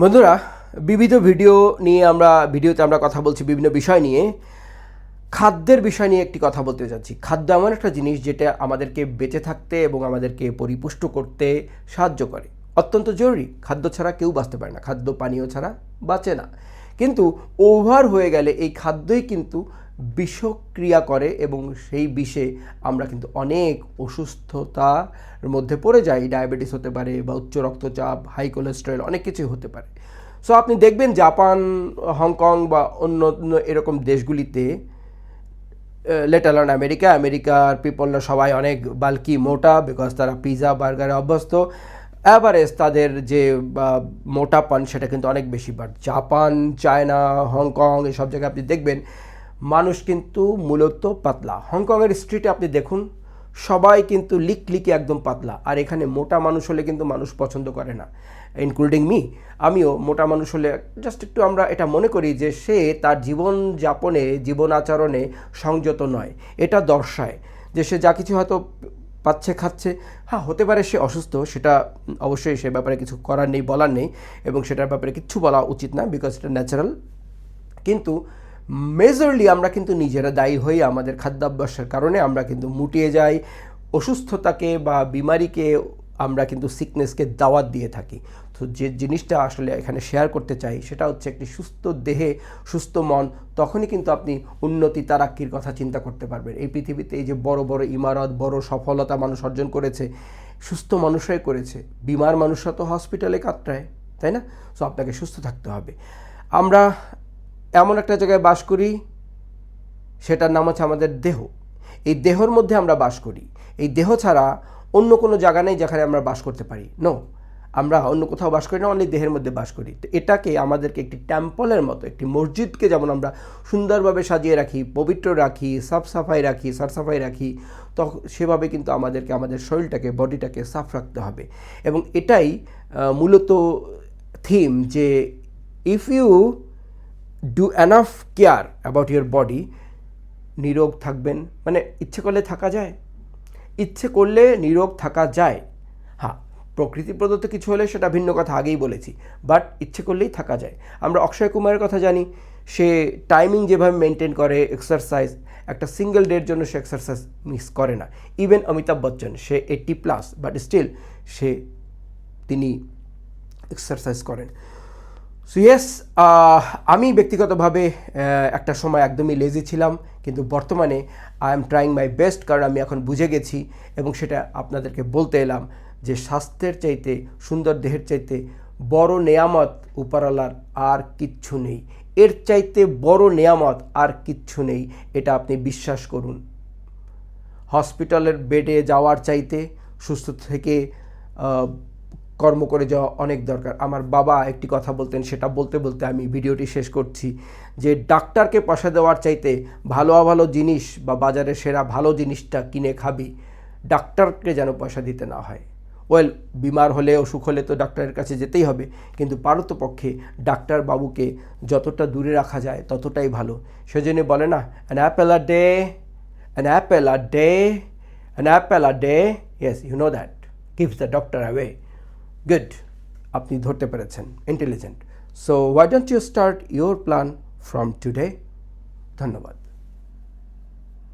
বন্ধুরা, বিবিধ ভিডিও নিয়ে আমরা, ভিডিওতে আমরা কথা বলছি বিভিন্ন বিষয় নিয়ে। খাদ্যের বিষয় নিয়ে একটি কথা বলতে চাচ্ছি। খাদ্য এমন একটা জিনিস যেটা আমাদেরকে বেঁচে থাকতে এবং আমাদেরকে পরিপুষ্ট করতে সাহায্য করে। অত্যন্ত জরুরি। খাদ্য ছাড়া কেউ বাঁচতে পারে না। খাদ্য পানীয় ছাড়া বাঁচে না। কিন্তু, ওভার হয়ে গেলে এই খাদ্যই কিন্তু বিষক্রিয়া করে এবং সেই বিষে আমরা কিন্তু অনেক অসুস্থতার মধ্যে পড়ে যাই। ডায়াবেটিস হতে পারে বা উচ্চ রক্তচাপ, হাই কোলেস্টেরল অনেক কিছুই হতে পারে। সো আপনি দেখবেন জাপান, হংকং বা অন্য অন্য এরকম দেশগুলিতে লেট অন আমেরিকা, আমেরিকার পিপলরা সবাই অনেক বালকি মোটা বিকজ তারা পিৎজা বার্গারে অভ্যস্ত। অ্যাভারেজ তাদের যে মোটাপন সেটা কিন্তু অনেক বেশি। বাট জাপান, চায়না, হংকং, এসব জায়গায় আপনি দেখবেন মানুষ কিন্তু মূলত পাতলা। হংকংয়ের স্ট্রিটে আপনি দেখুন, সবাই কিন্তু লিক লিকে একদম পাতলা। আর এখানে মোটা মানুষ হলে কিন্তু মানুষ পছন্দ করে না। ইনক্লুডিং মি আমিও মোটা মানুষ হলে জাস্ট একটু আমরা এটা মনে করি যে সে তার জীবন যাপনে, জীবন আচরণে সংযত নয়। এটা দর্শায় যে সে যা কিছু হয়তো পাচ্ছে, খাচ্ছে। হ্যাঁ হতে পারে সে অসুস্থ, সেটা অবশ্যই সে ব্যাপারে কিছু করার নেই, বলার নেই। এবং সেটার ব্যাপারে কিচ্ছু বলা উচিত না বিকজ এটা ন্যাচারাল কিন্তু মেজরলি আমরা কিন্তু নিজেরা দায়ী হই আমাদের খাদ্যাভ্যাসের কারণে আমরা কিন্তু মুটিয়ে যাই, অসুস্থতাকে বা বিমারিকে আমরা কিন্তু সিকনেসকে দাওয়াত দিয়ে থাকি। তো যে জিনিসটা আসলে এখানে শেয়ার করতে চাই সেটা হচ্ছে একটি সুস্থ দেহে সুস্থ মন, তখনই কিন্তু আপনি উন্নতি তারাক্কির কথা চিন্তা করতে পারবেন। এই পৃথিবীতে এই যে বড় বড় ইমারত, বড় সফলতা মানুষ অর্জন করেছে, সুস্থ মানুষরাই করেছে, বিমার মানুষরা তো হসপিটালে কাতরায়, তাই না? সো আপনাকে সুস্থ থাকতে হবে। আমরা এমন একটা জায়গায় বাস করি, সেটার নাম হচ্ছে আমাদের দেহ। এই দেহর মধ্যে আমরা বাস করি। এই দেহ ছাড়া অন্য কোনো জায়গা নেই যেখানে আমরা বাস করতে পারি। নো আমরা অন্য কোথাও বাস করি না অনলি দেহের মধ্যে বাস করি। তো এটাকে আমাদেরকে একটি টেম্পলের মতো, একটি মসজিদকে যেমন আমরা সুন্দরভাবে সাজিয়ে রাখি, পবিত্র রাখি, সাফ সাফাই রাখি সাফাই রাখি তখন সেভাবে কিন্তু আমাদেরকে, আমাদের শরীরটাকে বডিটাকে সাফ রাখতে হবে। এবং এটাই মূলত থিম যে if you do enough care about your body নিরোগ থাকবেন। মানে ইচ্ছে করলে থাকা যায়। ইচ্ছে করলে নিরোগ থাকা যায়। হ্যাঁ প্রকৃতি প্রদত্ত কিছু হলে সেটা ভিন্ন কথা, আগেই বলেছি। বাট ইচ্ছে করলেই থাকা যায়। আমরা অক্ষয় কুমারের কথা জানি। সে টাইমিং যেভাবে মেনটেন করে এক্সারসাইজ একটা সিঙ্গেল ডের জন্য সে এক্সারসাইজ মিস করে না। ইভেন অমিতাভ বচ্চন সে এইট্টি প্লাস বাট স্টিল সে তিনি এক্সারসাইজ করেন। সো ইয়েস আমি ব্যক্তিগতভাবে একটা সময় একদমই লেজি ছিলাম, কিন্তু বর্তমানে I am trying my best কারণ আমি এখন বুঝে গেছি এবং সেটা আপনাদেরকে বলতে এলাম যে স্বাস্থ্যের চাইতে, সুন্দর দেহের চাইতে বড় নেয়ামত উপরালার আর কিচ্ছু নেই। এর চাইতে বড় নেয়ামত আর কিচ্ছু নেই, এটা আপনি বিশ্বাস করুন। হসপিটালের বেডে যাওয়ার চাইতে, সুস্থ থেকে কর্ম করে যাওয়া অনেক দরকার। আমার বাবা একটি কথা বলতেন সেটা বলতে বলতে আমি ভিডিওটি শেষ করছি যে ডাক্তারকে পয়সা দেওয়ার চাইতে ভালো ভালো জিনিস বা বাজারে সেরা ভালো জিনিসটা কিনে খাবি ডাক্তারকে যেন পয়সা দিতে না হয়। ওয়েল বিমার হলে অসুখ হলে তো ডাক্তারের কাছে যেতেই হবে কিন্তু পারতপক্ষে ডাক্তার বাবুকে যতটা দূরে রাখা যায় ততটাই ভালো। সেজন্য বলে না an apple a day an apple a day an apple a day, yes, you know that, keeps the doctor away. Good, আপনি ধরতে পেরেছেন intelligent so why don't you start your plan from today ধন্যবাদ।